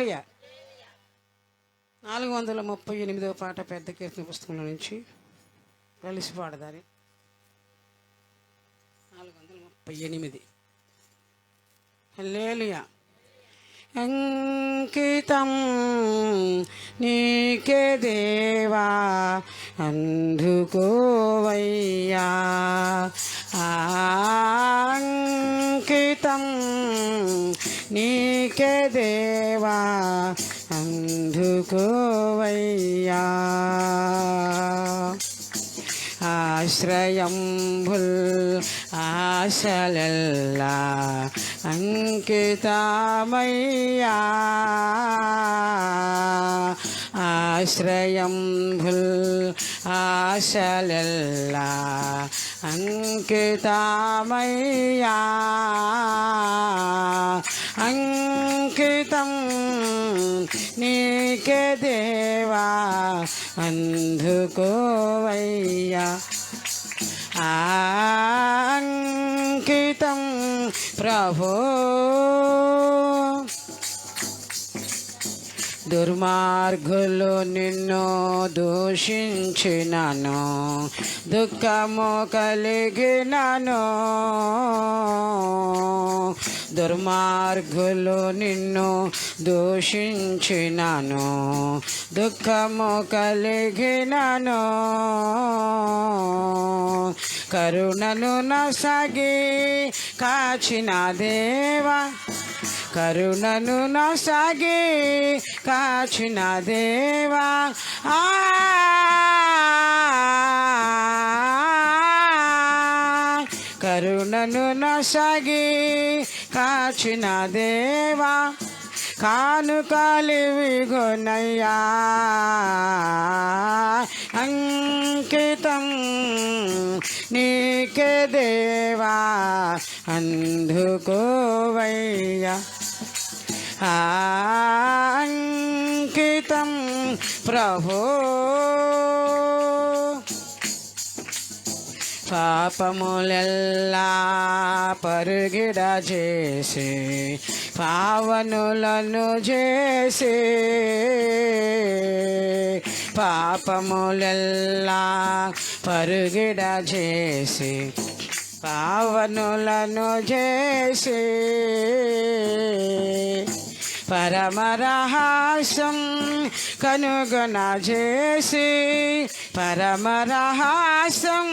హల్లేలియా నాలుగు వందల ముప్పై ఎనిమిదవ పాట పెద్ద కీర్తన పుస్తకంలో నుంచి కలిసి పాడదాని. నాలుగు వందల ముప్పై ఎనిమిది. లేలియా అంకితం నీకే దేవా అందుకోవయ్యా. అంకితం నీకే దేవా అందుకోవయ్యా. ఆశ్రయంబుల్ ఆశలల్లా అంకితమయ్యా. ఆశ్రయంబుల్ ఆశలల్లా అంకితమయ్యా. అంకితం నీకే దేవా అందుకోవయ్యా. అంకితం ప్రభో దుర్మార్గులు నిన్ను దూషించినను దుఃఖము కలిగినను. దుర్మార్గులు నిన్ను దూషించినను దుఃఖము కలిగినను. కరుణను నసగి కాచిన దేవా కరుణను నసగి కాచిన దేవా. ఆ కరుణను నసగి కాచిన దేవా కానుకాలివి గొనయ్యా అంకితం నీకే దేవా అందుకోవయ్యా. అంకితం ప్రభో పాపములెల్లా పరుగిడ చేసి పావనులను చేసి పాపములెల్లా పరుగిడ చేసి పావనులను చేసి పరమరహాసం కనుగొన చేసి పరమరహాసం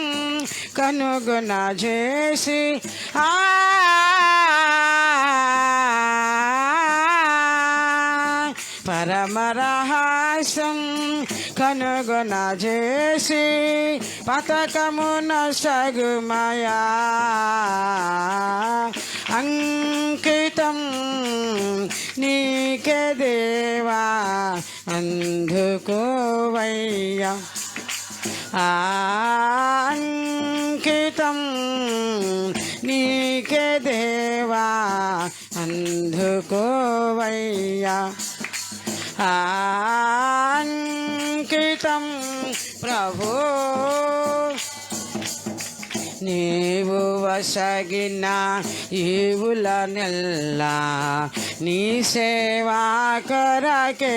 కనుగొన చేసి ఆ పరమరహాసం కనుగొన చేసి పతకమున సగుమయా అంకితం నీకే దేవా అందుకోవయ్యా. అంకితం నీకే దేవా అందుకోవయ్యా. అంకితం ప్రభో నీవు వసగిన ఈవుల నెల్లా నీ సేవా కొరకే.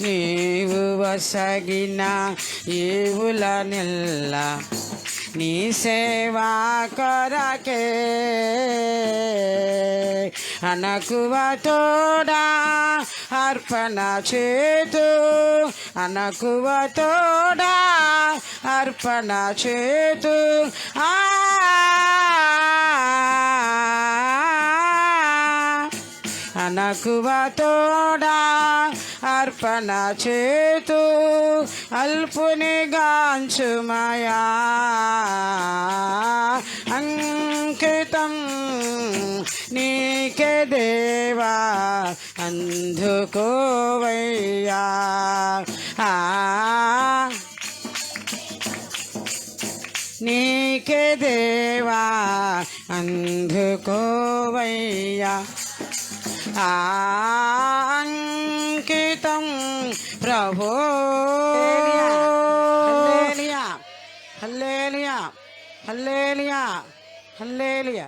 నీవు వసగిన ఈవుల నెల్లా నీ సేవా కొరకే. అనకువ తోడా అర్పణ చేతు అనకువతోడా అర్పణ చేతు. ఆ! అనకువ అర్పణ చేతు అల్పుని గాంచుమయా. అంకితం నీకే దేవా అందుకోవయ్యా. నీకే దేవా అందుకోవయ్యా. అంకితం ప్రభో. హల్లేలియా హల్లేలియా హల్లేలియా హల్లేలియా.